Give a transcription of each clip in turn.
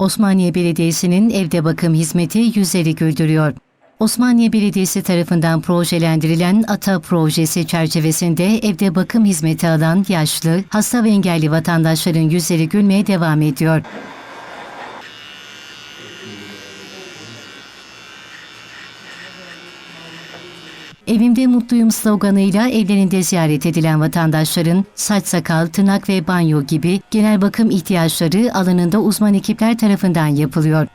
Osmaniye Belediyesi'nin evde bakım hizmeti yüzleri güldürüyor. Osmaniye Belediyesi tarafından projelendirilen ATA projesi çerçevesinde evde bakım hizmeti alan yaşlı, hasta ve engelli vatandaşların yüzleri gülmeye devam ediyor. Evimde mutluyum sloganıyla evlerinde ziyaret edilen vatandaşların saç sakal, tırnak ve banyo gibi genel bakım ihtiyaçları alanında uzman ekipler tarafından yapılıyor.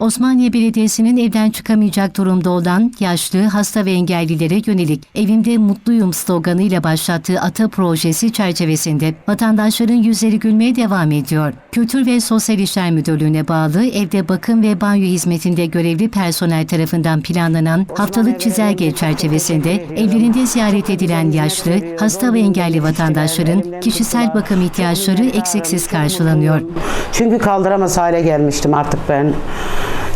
Osmaniye Belediyesi'nin evden çıkamayacak durumda olan yaşlı, hasta ve engellilere yönelik Evimde Mutluyum sloganıyla başlattığı ATA projesi çerçevesinde vatandaşların yüzleri gülmeye devam ediyor. Kültür ve Sosyal İşler Müdürlüğü'ne bağlı evde bakım ve banyo hizmetinde görevli personel tarafından planlanan haftalık çizelge çerçevesinde evlerinde ziyaret edilen yaşlı, hasta ve engelli vatandaşların kişisel bakım ihtiyaçları eksiksiz karşılanıyor. Çünkü kaldıramaz hale gelmiştim artık ben.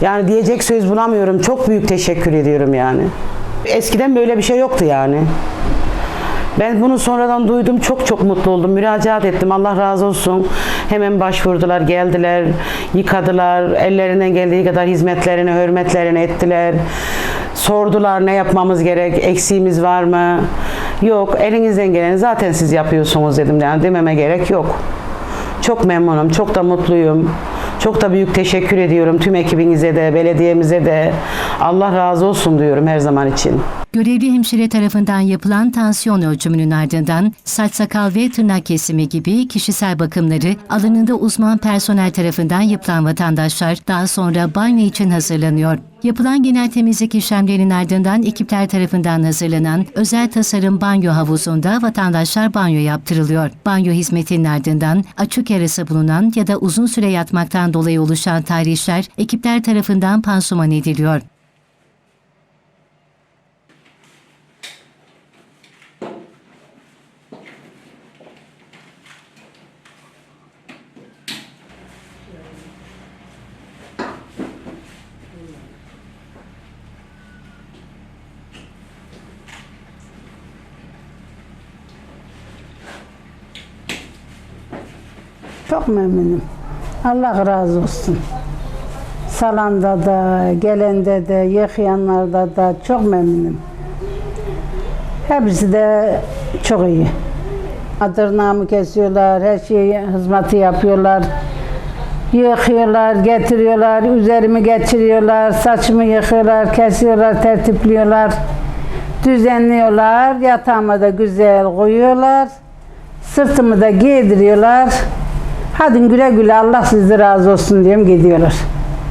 Yani diyecek söz bulamıyorum. Çok büyük teşekkür ediyorum yani. Eskiden böyle bir şey yoktu yani. Ben bunu sonradan duydum. Çok çok mutlu oldum. Müracaat ettim. Allah razı olsun. Hemen başvurdular, geldiler, yıkadılar. Ellerinden geldiği kadar hizmetlerini, hürmetlerini ettiler. Sordular ne yapmamız gerek, eksiğimiz var mı? Yok, elinizden geleni zaten siz yapıyorsunuz dedim. Yani dememe gerek yok. Çok memnunum, çok da mutluyum. Çok da büyük teşekkür ediyorum tüm ekibinize de, belediyemize de. Allah razı olsun diyorum her zaman için. Görevli hemşire tarafından yapılan tansiyon ölçümünün ardından saç sakal ve tırnak kesimi gibi kişisel bakımları alanında uzman personel tarafından yapılan vatandaşlar daha sonra banyo için hazırlanıyor. Yapılan genel temizlik işlemlerinin ardından ekipler tarafından hazırlanan özel tasarım banyo havuzunda vatandaşlar banyo yaptırılıyor. Banyo hizmetinin ardından açık yarası bulunan ya da uzun süre yatmaktan dolayı oluşan tahrişler ekipler tarafından pansuman ediliyor. Çok memnunum. Allah razı olsun. Salanda da, gelende de, yıkayanlarda da çok memnunum. Hepsi de çok iyi. Tırnağımı kesiyorlar, her şeyi hizmeti yapıyorlar. Yıkıyorlar, getiriyorlar, üzerimi geçiriyorlar, saçımı yıkıyorlar, kesiyorlar, tertipliyorlar. Düzenliyorlar, yatağıma da güzel koyuyorlar. Sırtımı da giydiriyorlar. Hadi güle güle Allah sizi razı olsun diyorum gidiyorlar.